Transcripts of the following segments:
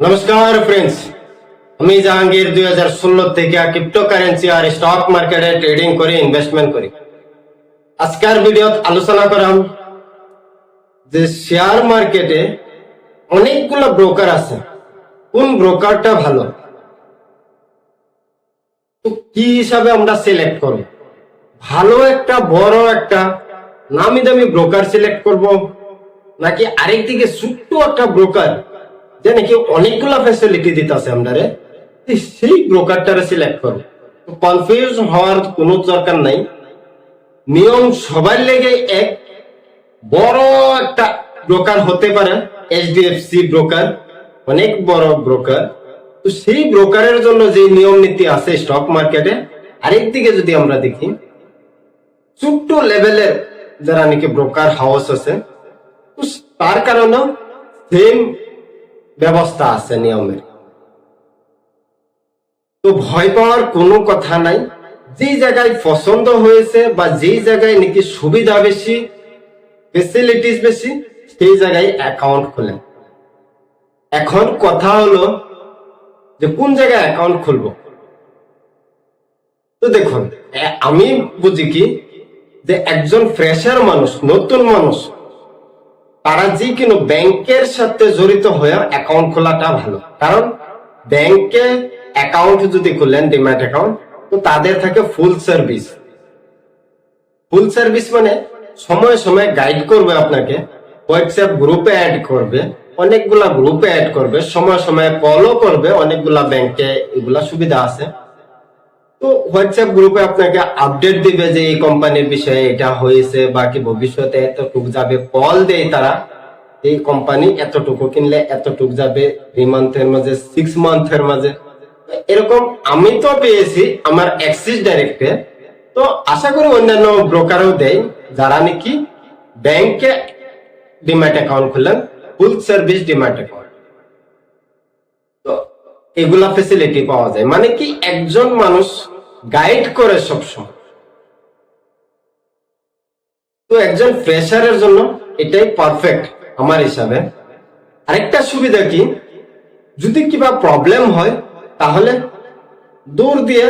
নমস্কার ফ্রেন্ডস আমি জাহাঙ্গীর, দুই হাজার ষোলো থেকে ক্রিপ্টোকারেন্সি আর স্টক মার্কেটে ট্রেডিং করে ইনভেস্টমেন্ট করি। আজকের ভিডিওত আলোচনা করাম যে শেয়ার মার্কেটে অনেকগুলো ব্রোকার আছে। কোন ব্রোকারটা ভালো? তো কি হিসাবে আমরা সিলেক্ট করব? ভালো একটা, বড় একটা নামি দামি ব্রোকার সিলেক্ট করব? নাকি আরেক দিকে ছোট্ট একটা ব্রোকার যে নাকি অনেকগুলা ফ্যাসিলিটি দিতেছে আমরা সেই ব্রোকারটারে সিলেক্ট করব কনফিউজ হওয়ার কোনো দরকার নাই। নিয়ম সবার লেগে এক। বড় একটা ব্রোকার হতে পারে এইচডিএফসি ব্রোকার অনেক বড় ব্রোকার তো সেই ব্রোকারের জন্য যে নিয়ম নীতি আছে স্টক মার্কেটে আরেক দিকে যদি আমরা দেখি, ছোট্ট লেভেলের যারা নাকি ব্রোকার হাউস আছে তার কারণে সেম ব্যবস্থা আছে নিয়মের। তো ভয় পাওয়ার কোনো কথা নাই। যে জায়গায় পছন্দ হয়েছে বা যে জায়গায় নাকি সুবিধা বেশি ফেসিলিটিস বেশি, সেই জায়গায় অ্যাকাউন্ট খোলেন। এখন কথা হলো যে কোন জায়গায় অ্যাকাউন্ট খুলবো? তো দেখুন আমি বুঝি কি? যে একজন ফ্রেশার মানুষ, নতুন মানুষ তারা যে কোনো ব্যাংকের সাথে জড়িত হয়ে অ্যাকাউন্ট খোলাটা ভালো। কারণ ব্যাংকে অ্যাকাউন্ট যদি খুলেন ডিম্যাট অ্যাকাউন্ট তো তাদের থাকে ফুল সার্ভিস ফুল সার্ভিস মানে সময় সময় গাইড করবে আপনাকে হোয়াটসঅ্যাপ গ্রুপে অ্যাড করবে, অনেকগুলা গ্রুপে অ্যাড করবে, সময় সময় কলও করবে, অনেকগুলা ব্যাংকে এগুলা সুবিধা আছে। তো হোয়াটসঅ্যাপ গ্রুপে আপনাকে আপডেট দিবে যে এই কোম্পানির বিষয়ে এটা হয়েছে বাকি ভবিষ্যতে এতটুকু যাবে কল দেয় তারা। এই কোম্পানি এতটুকু কিনলে এতটুকু যাবে থ্রি মান্থের মাঝে সিক্স মান্থের মাঝে। এরকম আমি তো পেয়েছি আমার অ্যাক্সিস ডাইরেক্টে তো আশা করি অন্যান্য ব্রোকারও দেয় যারা নাকি ব্যাংকে ডিম্যাট অ্যাকাউন্ট খুললেন ফুল সার্ভিস ডিম্যাট অ্যাকাউন্ট এগুলা ফেসিলিটি পাওয়া যায়। মানে কি একজন মানুষ গাইড করে সবসময়। তো একজন ফ্রেশারের জন্য এটাই পারফেক্ট আমার হিসাবে। আরেকটা সুবিধা কি? যদি কিবা প্রবলেম হয়, তাহলে দূর দিয়ে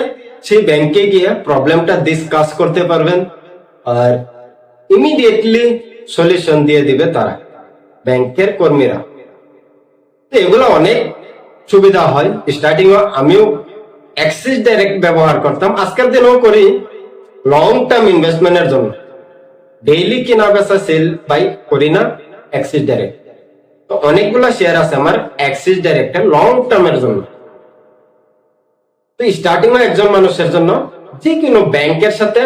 সেই ব্যাংকে গিয়ে প্রবলেমটা ডিসকাস করতে পারবেন আর ইমিডিয়েটলি সলিউশন দিয়ে দিবে তারা ব্যাংকের কর্মীরা। তো এগুলো অনেক সুবিধা হয়। স্টার্টিং আমিও অ্যাক্সিস ডাইরেক্ট ব্যবহার করতাম। আজকের দিনেও করি। লং টার্ম ইনভেস্টমেন্টের জন্য। ডেইলি কেনা বেচা সেল বাই করি না অ্যাক্সিস ডাইরেক্ট তো অনেকগুলা শেয়ার আছে আমার অ্যাক্সিস ডাইরেক্টের লং টার্মের জন্য। তো স্টার্টিং একজন মানুষের জন্য যে কোনো ব্যাংকের সাথে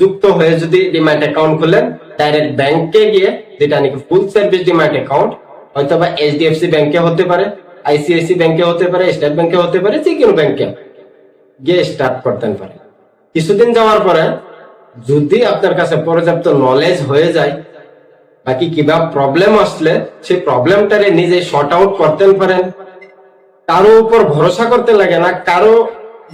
যুক্ত হয়ে যদি ডিমান্ড অ্যাকাউন্ট খুলেন ডাইরেক্ট ব্যাংকে গিয়ে যেটা নাকি ফুল সার্ভিস ডিমান্ড অ্যাকাউন্ট হয়তো বা এইচডিএফসি ব্যাংকে হতে পারে। আইসিআইসি ব্যাংকে হতে পারে স্টেট ব্যাংকে হতে পারে যে কোনো ব্যাংকে গিয়ে স্টার্ট করতে পারে। কিছুদিন যাওয়ার পরে যদি আপনার কাছে পর্যাপ্ত নলেজ হয়ে যায়, বাকি কিবা প্রবলেম আসলে সেই প্রবলেমটারে নিজে শর্ট আউট করতে পারেন। কারও উপর ভরসা করতে লাগে না, কারও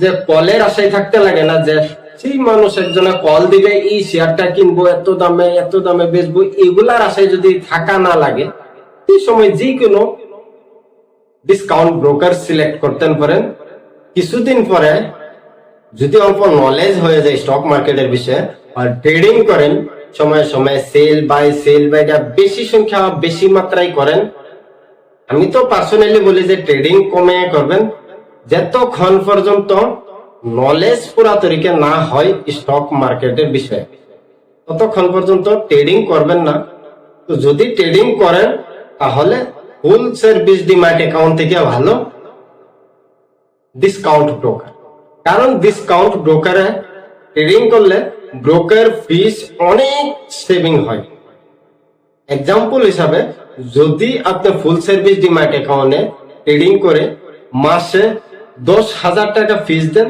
যে কলের আশায় থাকতে লাগে না যে সেই মানুষ একজনে কল দিবে, এই শেয়ারটা কিনবো, এত দামে এত দামে বেচবো, এগুলার আশায় যদি থাকা না লাগে, সেই সময় যে কোনো ডিসকাউন্ট ব্রোকার সিলেক্ট করতেন পারেন কিছুদিন পরে যদি অল্প নলেজ হয়ে যায় স্টক মার্কেটের বিষয়ে আর ট্রেডিং করেন, সময় সময় সেল বাই সেল বাইটা বেশি সংখ্যা, বেশি মাত্রায় করেন, আমি তো পার্সোনালি বলি যে ট্রেডিং কমে করবেন। যতক্ষণ পর্যন্ত নলেজ পুরা তরিকে না হয় স্টক মার্কেটের বিষয়ে, ততক্ষণ পর্যন্ত ট্রেডিং করবেন না। তো যদি ট্রেডিং করেন, তাহলে ফুল সার্ভিস ডিমার্ট অ্যাকাউন্ট থেকে ভালো ডিসকাউন্ট ব্রোকার কারণ ডিসকাউন্ট ব্রোকারে ট্রেডিং করলে ব্রোকার ফিস অনেক সেভিং হয়। এক্সাম্পল হিসাবে, যদি আপনি ফুল সার্ভিস ডিমার্ট অ্যাকাউন্টে ট্রেডিং করে মাসে দশ হাজার টাকা ফিস দেন,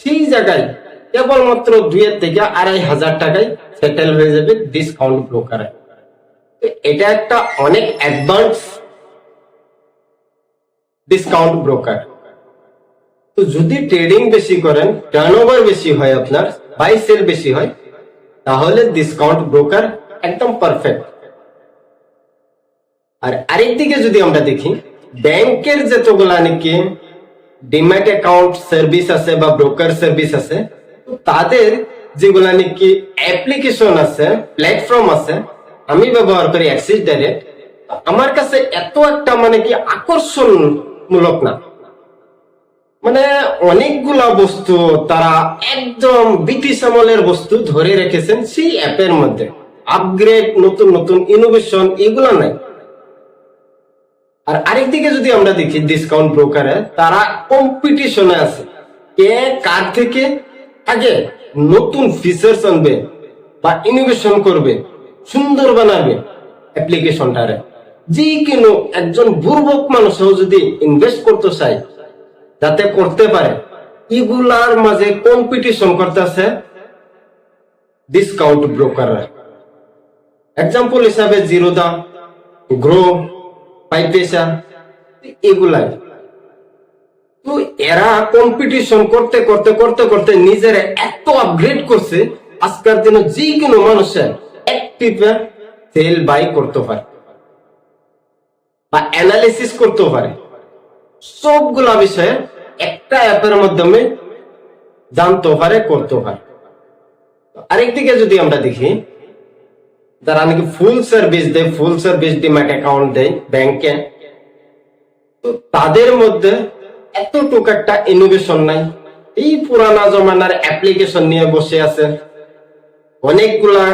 সেই জায়গায় কেবলমাত্র দুইয়ের থেকে আড়াই হাজার টাকায় সেটেল হয়ে যাবে ডিসকাউন্ট ব্রোকারে এটা একটা অনেক অ্যাডভান্স ডিসকাউন্ট ব্রোকার তো যদি ট্রেডিং বেশি করেন টার্নওভার বেশি হয় আপনার বাই সেল বেশি হয়, তাহলে ডিসকাউন্ট ব্রোকার একদম পারফেক্ট আর আরেক দিকে যদি আমরা দেখি, ব্যাংকের যতগুলা নাকি ডিম্যাট অ্যাকাউন্ট সার্ভিস আছে বা ব্রোকার সার্ভিস আছে তাদের যেগুলা নাকি অ্যাপ্লিকেশন আছে প্ল্যাটফর্ম আছে, আমি ব্যবহার করি অ্যাক্সিস ডাইরেক্ট আমার কাছে এত একটা মানে কি আকর্ষণমূলক না। মানে অনেকগুলা বস্তু তারা একদম ব্রিটিশ আমলের বস্তু ধরে রেখেছেন সেই অ্যাপের মধ্যে। আপগ্রেড নতুন নতুন ইনোভেশন এগুলা নাই। আর আরেকদিকে যদি আমরা দেখি ডিসকাউন্ট ব্রোকারে তারা কম্পিটিশনে আছে। কে কার থেকে আগে নতুন ফিচার্স আনবে বা ইনোভেশন করবে, সুন্দর বানাবে অ্যাপ্লিকেশনটারে যে কোনো একজন বুর্বক মানুষও যদি ইনভেস্ট করতে চায়, যাতে করতে পারে, এগুলার মাঝে কম্পিটিশন করতেছে ডিসকাউন্ট ব্রোকাররা এক্সাম্পল হিসাবে জিরোদা গ্রো পাইপেসা এগুলাই। তো এরা কম্পিটিশন করতে করতে করতে করতে নিজেরা এত আপগ্রেড করছে, আজকের দিনে যে কোনো মানুষের একটিভে সেল বাই করতে পারে। বা অ্যানালিসিস করতে পারে। সবগুলা বিষয়ে একটা অ্যাপের মাধ্যমে জানতে পারে করতে পারে। আরেকদিকে যদি আমরা দেখি যারা নাকি ফুল সার্ভিস দেয় ফুল সার্ভিস ডিম্যাট অ্যাকাউন্ট দেয় ব্যাংকে তো তাদের মধ্যে এতটুকু একটা ইনোভেশন নাই। এই পুরানা জমানার অ্যাপ্লিকেশন নিয়ে বসে আছে। অনেকগুলা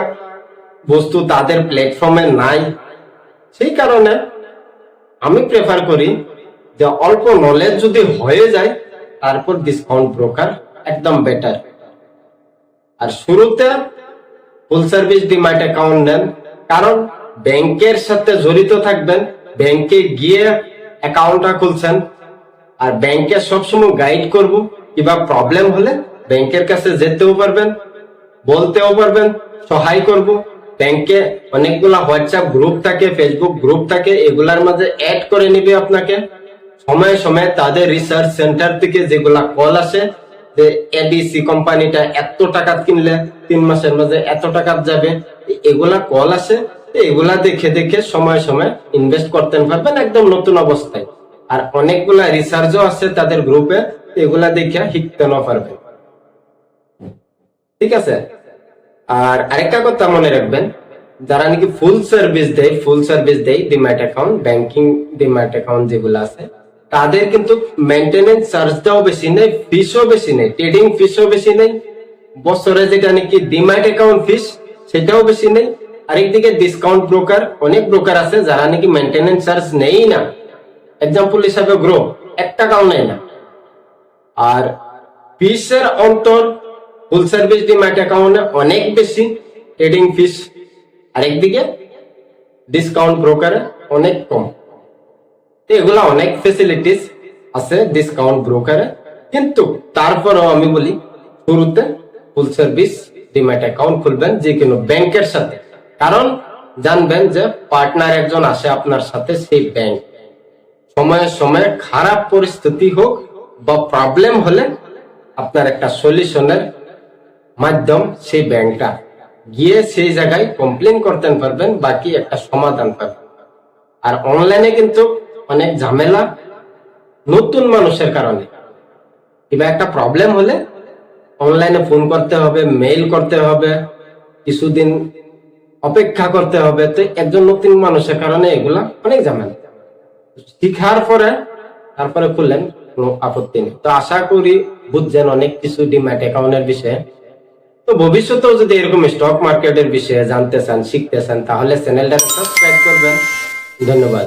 বস্তু তাদের প্ল্যাটফর্মে নাই। সেই কারণে আমি প্রেফার করি যে অল্প নলেজ যদি হয়ে যায়, তারপর ডিসকাউন্ট ব্রোকার একদম বেটার আর শুরুতে ফুল সার্ভিস ডিমার্ট অ্যাকাউন্ট নেন, কারণ ব্যাংকের সাথে জড়িত থাকবেন, ব্যাংকে গিয়ে অ্যাকাউন্টটা খুলছেন, আর ব্যাংকে সবসময় গাইড করব কিবা প্রবলেম হলে ব্যাংকের কাছে যেতেও পারবেন, বলতেও পারবেন, সহায় করব। ব্যাংকে অনেকগুলা হোয়াটসঅ্যাপ গ্রুপ থাকে ফেসবুক গ্রুপ থাকে, এগুলার মাঝে অ্যাড করে নিবে আপনাকে। সময়ে সময়ে তাদের রিসার্চ সেন্টার থেকে যেগুলা কল আসে, যে এবিসি কোম্পানিটা এত টাকা কিনলে তিন মাসের মাঝে এত টাকা যাবে, এগুলা কল আসে, এগুলা দেখে দেখে সময় সময় ইনভেস্ট করতে পারবেন একদম নতুন অবস্থায়। আর অনেকগুলা রিসার্চও আছে তাদের গ্রুপে এগুলা দেখে শিখতে না পারবেন। ঠিক আছে? আর আরেকটা কথা মনে রাখবেন, যারা নাকি ফুল সার্ভিস দেয় ফুল সার্ভিস দেয় demat account banking demat account যেগুলো আছে, তাদের কিন্তু মেনটেনেন্স চার্জটাও বেশি নেই ফিসও বেশি নেই ট্রেডিং ফিসও বেশি নেই, বছরে যেটা নাকি ডিম্যাট অ্যাকাউন্ট ফিস সেটাও বেশি নেই। আরেকদিকে ডিসকাউন্ট ব্রোকার অনেক ব্রোকার আছে যারা নাকি মেনটেনেন্স চার্জ নেই না। এক্সাম্পল হিসাবে গ্রো এক টাকাও নেয় না। আর ফিসের অন্তর ফুল সার্ভিস ডিম্যাট অ্যাকাউন্টে অনেক বেশি ট্রেডিং ফিস আরেকদিকে ডিসকাউন্ট ব্রোকারে অনেক কম। তো এগুলা অনেক ফেসিলিটিস আছে ডিসকাউন্ট ব্রোকারে কিন্তু তারপরেও আমি বলি, শুরুতে ফুল সার্ভিস ডিম্যাট অ্যাকাউন্ট খুলবেন যে কোনো ব্যাংকের সাথে। কারণ জানবেন যে পার্টনার একজন আসে আপনার সাথে সেই ব্যাংক সময়ে সময়ে খারাপ পরিস্থিতি হোক বা প্রবলেম হলে আপনার একটা সলিউশনের মাধ্যম সেই ব্যাংকটা। গিয়ে সেই জায়গায় কমপ্লেন করতে পারবেন, বাকি একটা সমাধান পাবেন। আর অনলাইনে কিন্তু অনেক ঝামেলা নতুন মানুষের কারণে। কিংবা একটা প্রবলেম হলে অনলাইনে ফোন করতে হবে মেইল করতে হবে, কিছুদিন অপেক্ষা করতে হবে। তো একজন নতুন মানুষের কারণে এগুলা অনেক ঝামেলা। শিখার পরে তারপরে খুললেন, কোনো আপত্তি নেই। তো আশা করি বুঝছেন অনেক কিছু ডিম্যাট অ্যাকাউন্টের বিষয়ে। তো ভবিষ্যতেও যদি এরকম স্টক মার্কেটের বিষয়ে জানতে চান, শিখতে চান, তাহলে চ্যানেলটা সাবস্ক্রাইব করবেন। ধন্যবাদ।